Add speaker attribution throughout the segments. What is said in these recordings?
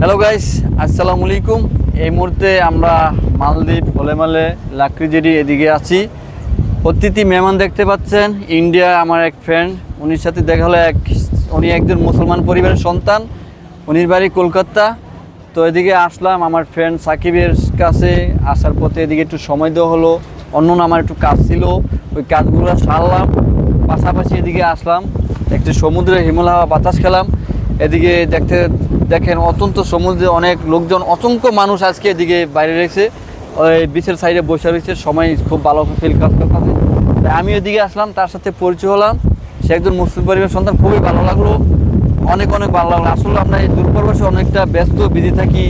Speaker 1: Hello guys আসসালামু আলাইকুম এই মুহূর্তে আমরা মালদ্বীপ, হোলেমালে লাকড়িজেরি এদিকে আছি। অতিথি মেহমান দেখতে পাচ্ছেন। ইন্ডিয়া আমার এক ফ্রেন্ড উনির সাথে দেখা হলো এক উনি একজন মুসলমান পরিবারের সন্তান। উনির বাড়ি কলকাতা। তো এদিকে আসলাম আমার ফ্রেন্ড সাকিবের কাছে। আসার পথে এদিকে একটু সময় দেওয়া হলো। অন্য আমার একটু কাজ ছিল। ওই কাজগুলো সারলাম। পাশাপাশি এদিকে আসলাম। একটু সমুদ্রে হিমল হাওয়া বাতাস খেলাম। এদিকে দেখতে দেখেন অত্যন্ত সমুদ্রে অনেক লোকজন, অসংখ্য মানুষ আজকে এদিকে বাইরে রয়েছে। ওই বিচের সাইডে বসে রয়েছে, সময় খুব ভালো ফিল কাজ করতেছে তাই আমি এদিকে আসলাম, তার সাথে পরিচয় হলাম। সে একজন মুসলিম পরিবারের সন্তান, খুবই ভালো লাগল। অনেক অনেক ভালো লাগল। আসলে আমরা এই দূরপ্রবাসে অনেকটা ব্যস্ত বিজি থাকি।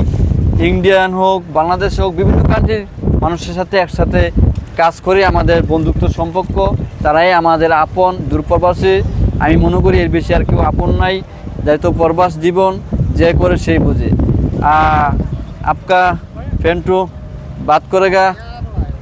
Speaker 1: ইন্ডিয়ান হোক বাংলাদেশ হোক, বিভিন্ন কান্ট্রির মানুষের সাথে একসাথে কাজ করে আমাদের বন্ধুত্ব সম্পর্ক। তারাই আমাদের আপন দূরপ্রবাসী আমি মনে করি এর বেশি আর কেউ আপন নাই। যেহেতু প্রবাস জীবন। जे करे से बुझे आपका फ्रेंड बात करेगा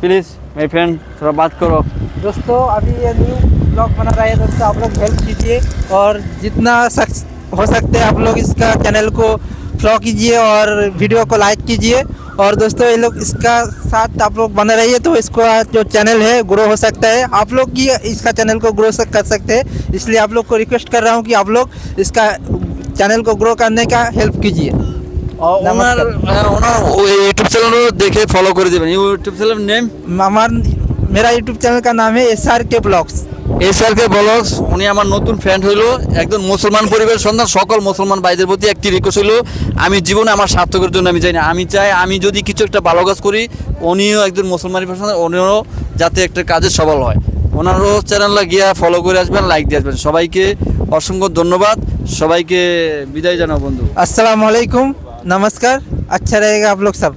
Speaker 1: प्लीज़ मेरी फ्रेंड थोड़ा बात करो
Speaker 2: दोस्तों अभी ये न्यू ब्लॉग बना रहे हैं दोस्तों आप लोग हेल्प कीजिए और जितना सक, हो सकते आप लोग इसका चैनल को फॉलो कीजिए और वीडियो को लाइक कीजिए। और दोस्तों, ये लोग इसका साथ आप लोग बने रहिए तो इसका जो चैनल है ग्रो हो सकता है। आप लोग की इसका चैनल को ग्रो कर सकते हैं। इसलिए आप लोग को रिक्वेस्ट कर रहा हूँ कि आप लोग इसका चैनल को ग्रो करने का हेल्प कीजिए
Speaker 1: ওনার ওনার ওই ইউটিউব চ্যানেলও দেখে ফলো করে দেবেন ইউটিউব চ্যানেলের নেম
Speaker 2: हमार मेरा यूट्यूब चैनल का नाम है S R K blogs
Speaker 1: S R K blogs উনি আমার নতুন ফ্রেন্ড হইলো একজন মুসলমান পরিবারের সন্তান সকল মুসলমান ভাইদের প্রতি একটি রিকোয়েস্ট হইলো আমি জীবনে আমার সার্থকের জন্য আমি চাই না আমি চাই আমি যদি কিছু একটা ভালো কাজ করি উনিও একজন মুসলমান পরিবারের সন্তান উনিও যাতে একটা কাজে সফল হয় ওনারও চ্যানেলে গিয়া ফলো করে আসবেন লাইক দিয়ে আসবেন সবাইকে অসংখ্য ধন্যবাদ সবাইকে বিদায় জানাও বন্ধু
Speaker 2: अस्सलाम वालेकुम नमस्कार अच्छा रहेगा आप लोग सब